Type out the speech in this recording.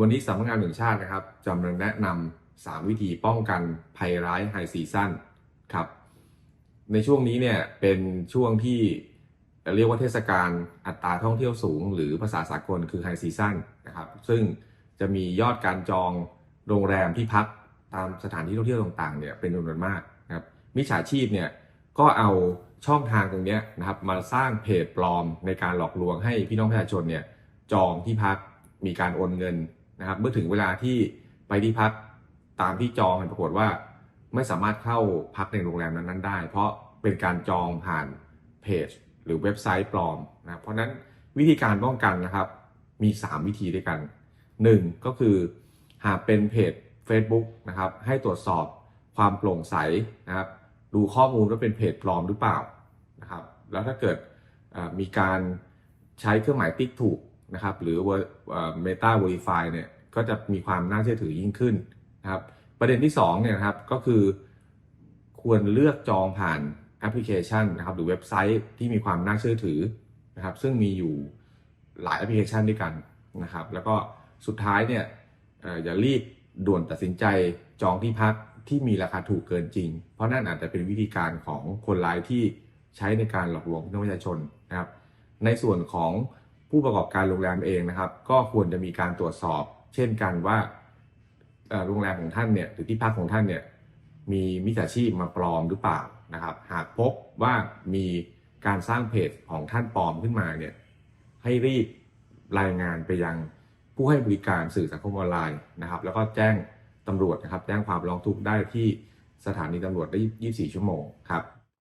วันนี้สำนักงานแห่งชาตินะครับจะมาแนะนำสามวิธีป้องกันภัยร้ายไฮซีซั่นครับ ในช่วงนี้เนี่ยเป็นช่วงที่เรียกว่าเทศกาลอัตราท่องเที่ยวสูง หรือภาษาสากลคือไฮซีซั่นนะครับ ซึ่งจะมียอดการจองโรงแรมที่พักตามสถานที่ท่องเที่ยวต่างๆเนี่ยเป็นจำนวนมากนะครับมิจฉาชีพเนี่ยก็เอาช่องทางตรงนี้นะครับมาสร้างเพจปลอมในการหลอกลวงให้พี่น้องประชาชนเนี่ยจองที่พักมีการโอนเงิน นะครับ เมื่อถึงเวลาที่ไปที่พักตามที่จองปรากฏว่าไม่สามารถเข้าพักในโรงแรมนั้นๆได้ เพราะเป็นการจองผ่านเพจ หรือเว็บไซต์ปลอมนะเพราะนั้นวิธีการป้องกันนะครับ มี 3 วิธีด้วยกัน 1 ก็คือหากเป็นเพจ Facebook นะครับ ให้ตรวจสอบความโปร่งใสนะครับ ดูข้อมูลว่าเป็นเพจปลอมหรือเปล่านะครับ แล้วถ้าเกิดมีการใช้เครื่องหมายติ๊กถูก นะครับหรือเมตา Verify เนี่ยก็จะมีความน่าเชื่อถือยิ่งขึ้นนะครับประเด็นที่2เนี่ยนะครับก็คือ ควรเลือกจองผ่านแอปพลิเคชันนะครับหรือเว็บไซต์ที่มีความน่าเชื่อถือนะครับซึ่งมีอยู่หลายแอปพลิเคชันด้วยกันนะครับแล้วก็สุดท้ายเนี่ยเอ่ออย่ารีบด่วนตัดสินใจจองที่พักที่มีราคาถูกเกินจริง เพราะนั่นอาจจะเป็นวิธีการของคนร้ายที่ใช้ในการหลอกลวงพี่น้องประชาชนนะครับในส่วนของ ผู้ประกอบการโรงแรมเองนะครับ ก็ควรจะมีการตรวจสอบ เช่นกันว่าโรงแรมของท่านเนี่ยหรือที่พักของท่านเนี่ยมีมิจฉาชีพมาปลอมหรือเปล่านะครับ หากพบว่ามีการสร้างเพจของท่านปลอมขึ้นมาเนี่ยให้รีบรายงานไปยังผู้ให้บริการสื่อสังคมออนไลน์นะครับ แล้วก็แจ้งตำรวจนะครับ แจ้งความร้องทุกข์ได้ที่สถานีตำรวจได้ 24 ชั่วโมงครับ